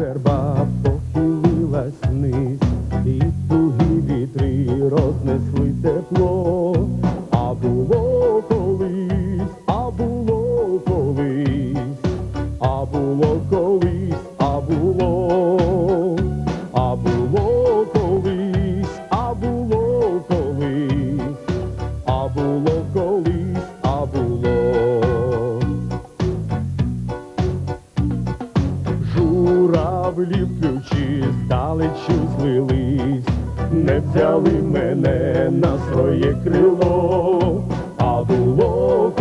верба Мене на своє крило, а було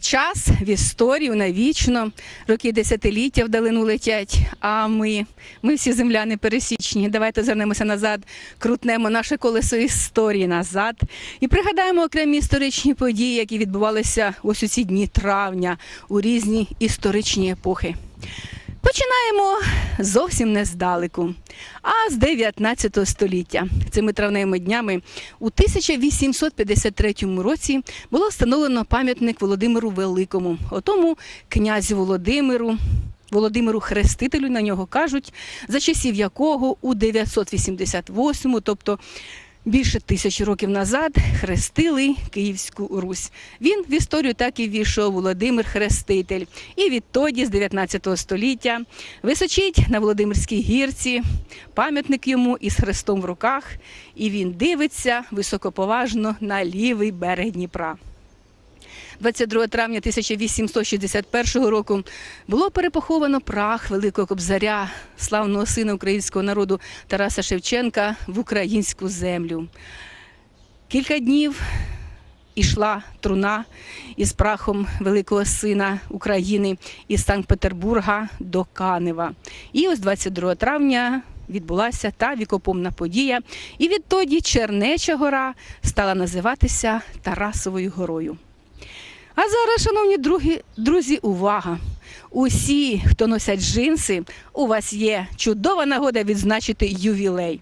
Час в історію навічно, роки десятиліття вдалину летять. А ми, ми всі земляни пересічні. Давайте звернемося назад, крутнемо наше колесо історії назад і пригадаємо окремі історичні події, які відбувалися ось у ці дні травня у різні історичні епохи. Починаємо зовсім не здалеку, а з 19 століття. Цими травневими днями у 1853 році було встановлено пам'ятник Володимиру Великому, отому князю Володимиру. Володимиру Хрестителю на нього кажуть, за часів якого у 988, тобто більше тисячі років назад, хрестили Київську Русь. Він в історію так і ввійшов Володимир Хреститель. І відтоді, з 19 століття, височить на Володимирській гірці пам'ятник йому із хрестом в руках, і він дивиться високоповажно на лівий берег Дніпра. 22 травня 1861 року було перепоховано прах Великого Кобзаря, славного сина українського народу Тараса Шевченка в українську землю. Кілька днів ішла труна із прахом великого сина України із Санкт-Петербурга до Канева. І ось 22 травня відбулася та вікопомна подія. І відтоді Чернеча гора стала називатися Тарасовою горою. А зараз, шановні другі, друзі, увага! Усі, хто носять джинси, у вас є чудова нагода відзначити ювілей.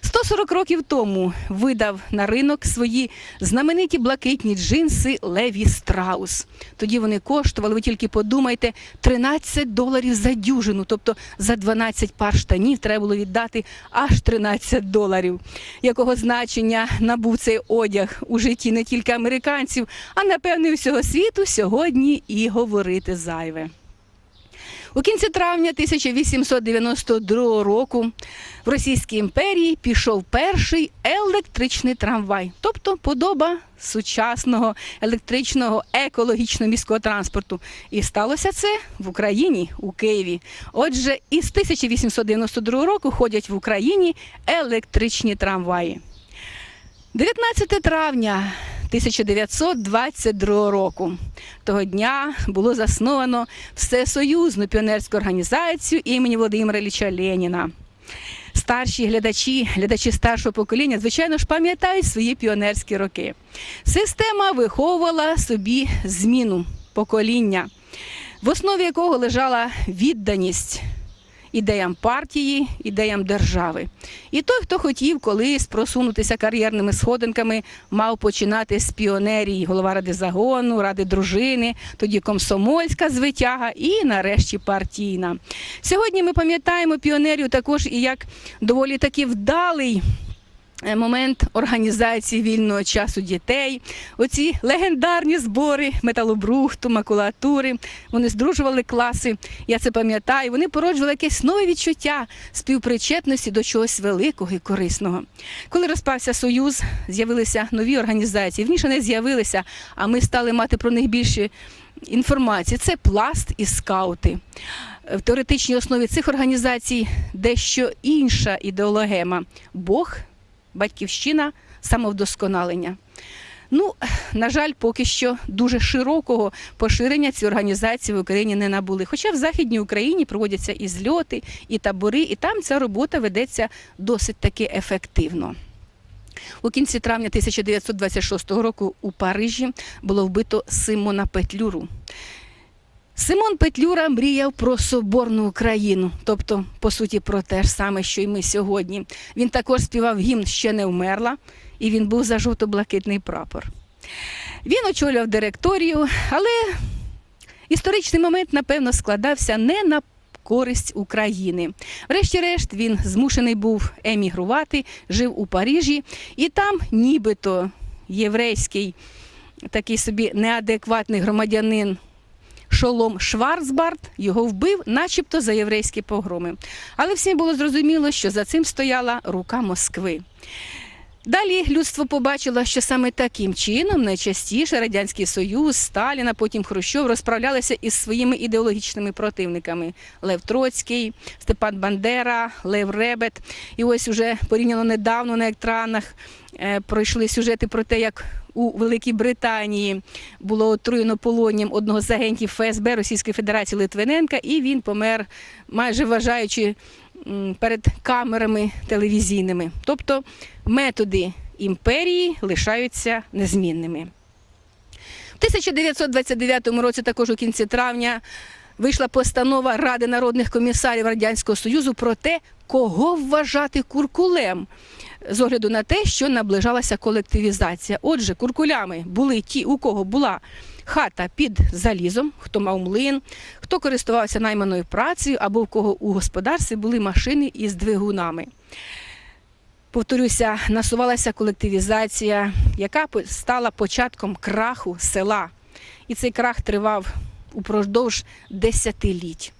140 років тому видав на ринок свої знамениті блакитні джинси Леві Страус. Тоді вони коштували, ви тільки подумайте, 13 доларів за дюжину, тобто за 12 пар штанів треба було віддати аж 13 доларів. Якого значення набув цей одяг у житті не тільки американців, а напевне всього світу сьогодні і говорити зайве. У кінці травня 1892 року в Російській імперії пішов перший електричний трамвай, тобто подоба сучасного електричного екологічного міського транспорту. І сталося це в Україні, у Києві. Отже, із 1892 року ходять в Україні електричні трамваї. 19 травня 1922 року. Того дня було засновано Всесоюзну піонерську організацію імені Володимира Ілліча Леніна. Старші глядачі, глядачі старшого покоління, звичайно ж, пам'ятають свої піонерські роки. Система виховувала собі зміну покоління, в основі якого лежала відданість ідеям партії, ідеям держави. І той, хто хотів колись просунутися кар'єрними сходинками, мав починати з піонерії, голова ради загону, ради дружини, тоді комсомольська звитяга і нарешті партійна. Сьогодні ми пам'ятаємо піонерів також і як доволі таки вдалий. Е, Момент організації вільного часу дітей, оці легендарні збори металобрухту, макулатури. Вони здружували класи. Я це пам'ятаю. Вони породжували якесь нове відчуття співпричетності до чогось великого і корисного. Коли розпався союз, з'явилися нові організації. Вніше не з'явилися, а ми стали мати про них більше інформації. Це пласт і скаути. В теоретичній основі цих організацій дещо інша ідеологема Бог, батьківщина, самовдосконалення. Ну, на жаль, поки що дуже широкого поширення ці організації в Україні не набули. Хоча в Західній Україні проводяться і зльоти, і табори, і там ця робота ведеться досить таки ефективно. У кінці травня 1926 року у Парижі було вбито Симона Петлюру. Симон Петлюра мріяв про соборну Україну, тобто, по суті, про те ж саме, що й ми сьогодні. Він також співав гімн ще не вмерла, і він був за жовто-блакитний прапор. Він очолював директорію, але історичний момент, напевно, складався не на користь України. Врешті-решт він змушений був емігрувати, жив у Парижі, і там нібито єврейський такий собі неадекватний громадянин Шолом Шварцбард його вбив, начебто за єврейські погроми. Але всім було зрозуміло, що за цим стояла рука Москви. Далі людство побачило, що саме таким чином найчастіше Радянський Союз, Сталін, а потім Хрущов розправлялися із своїми ідеологічними противниками: Лев Троцький, Степан Бандера, Лев Ребет. І ось уже порівняно недавно на екранах е, пройшли сюжети про те, як у Великій Британії було отруєно полонням одного з агентів ФСБ Російської Федерації Литвиненка, і він помер, майже вважаючи перед камерами телевізійними. Тобто методи імперії лишаються незмінними. В 1929 році, також у кінці травня, вийшла постанова Ради народних комісарів Радянського Союзу про те, кого вважати куркулем. З огляду на те, що наближалася колективізація. Отже, куркулями були ті, у кого була хата під залізом, хто мав млин, хто користувався найманою працею, або в кого у господарстві були машини із двигунами. Повторюся, насувалася колективізація, яка стала початком краху села. І цей крах тривав упродовж десятиліть.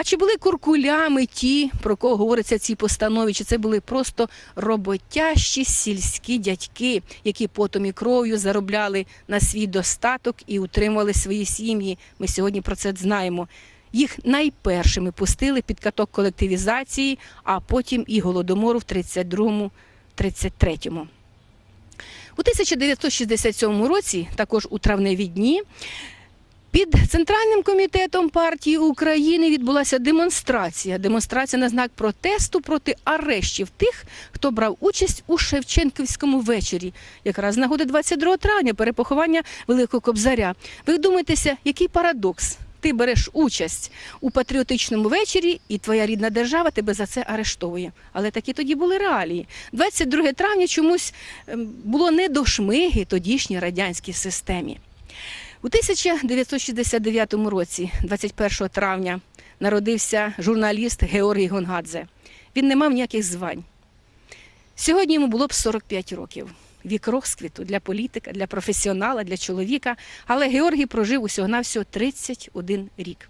А чи були куркулями ті, про кого говориться в цій постанові, чи це були просто роботящі сільські дядьки, які потом і кров'ю заробляли на свій достаток і утримували свої сім'ї? Ми сьогодні про це знаємо. Їх найпершими пустили під каток колективізації, а потім і голодомору в 32-33. У 1967 році, також у травневі дні, під Центральним комітетом партії України відбулася демонстрація. Демонстрація на знак протесту проти арештів тих, хто брав участь у Шевченківському вечорі, якраз нагоди 22 травня, перепоховання Великого Кобзаря. Ви думаєтеся, який парадокс? Ти береш участь у патріотичному вечорі, і твоя рідна держава тебе за це арештовує. Але такі тоді були реалії. 22 травня чомусь ем, було не до шмиги тодішній радянській системі. У 1969 році, 21 травня, народився журналіст Георгій Гонгадзе. Він не мав ніяких звань. Сьогодні йому було б 45 років. Вік розквіту для політика, для професіонала, для чоловіка. Але Георгій прожив усього-навсього 31 рік.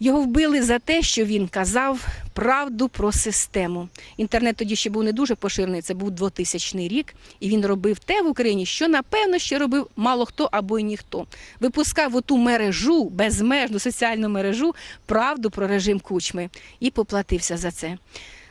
Його вбили за те, що він казав правду про систему. Інтернет тоді ще був не дуже поширений, це був 2000 рік, і він робив те в Україні, що напевно ще робив мало хто або й ніхто. Випускав оту мережу, безмежну соціальну мережу, правду про режим кучми і поплатився за це.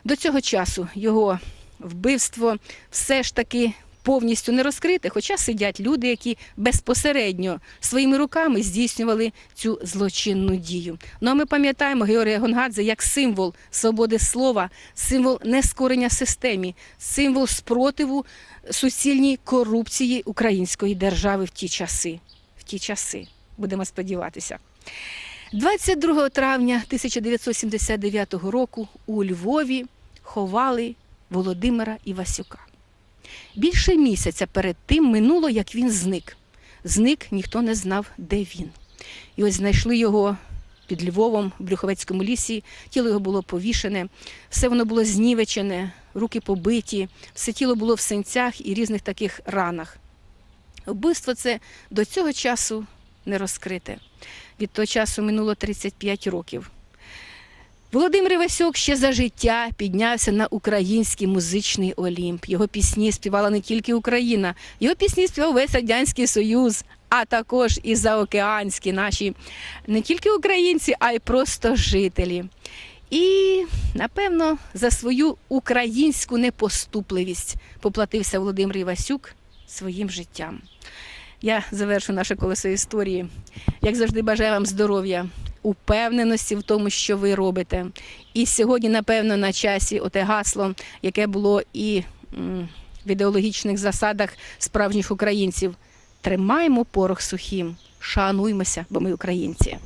До цього часу його вбивство все ж таки повністю не розкрите, хоча сидять люди, які безпосередньо своїми руками здійснювали цю злочинну дію. Ну а ми пам'ятаємо Георгія Гонгадзе як символ свободи слова, символ нескорення системі, символ спротиву суцільній корупції української держави в ті часи. В ті часи, будемо сподіватися. 22 травня 1979 року у Львові ховали Володимира Івасюка. Більше місяця перед тим минуло, як він зник. Зник, ніхто не знав, де він. І ось знайшли його під Львовом в Брюховецькому лісі, тіло його було повішене, все воно було знівечене, руки побиті, все тіло було в синцях і різних таких ранах. Вбивство це до цього часу не розкрите. Від того часу минуло 35 років. Володимир Івасюк ще за життя піднявся на український музичний олімп. Його пісні співала не тільки Україна, його пісні співав весь Радянський Союз, а також і заокеанські наші не тільки українці, а й просто жителі. І, напевно, за свою українську непоступливість поплатився Володимир Івасюк своїм життям. Я завершу наше колесо історії. Як завжди, бажаю вам здоров'я, упевненості в тому, що ви робите. І сьогодні, напевно, на часі оте гасло, яке було і в ідеологічних засадах справжніх українців. Тримаємо порох сухим, шануймося, бо ми українці.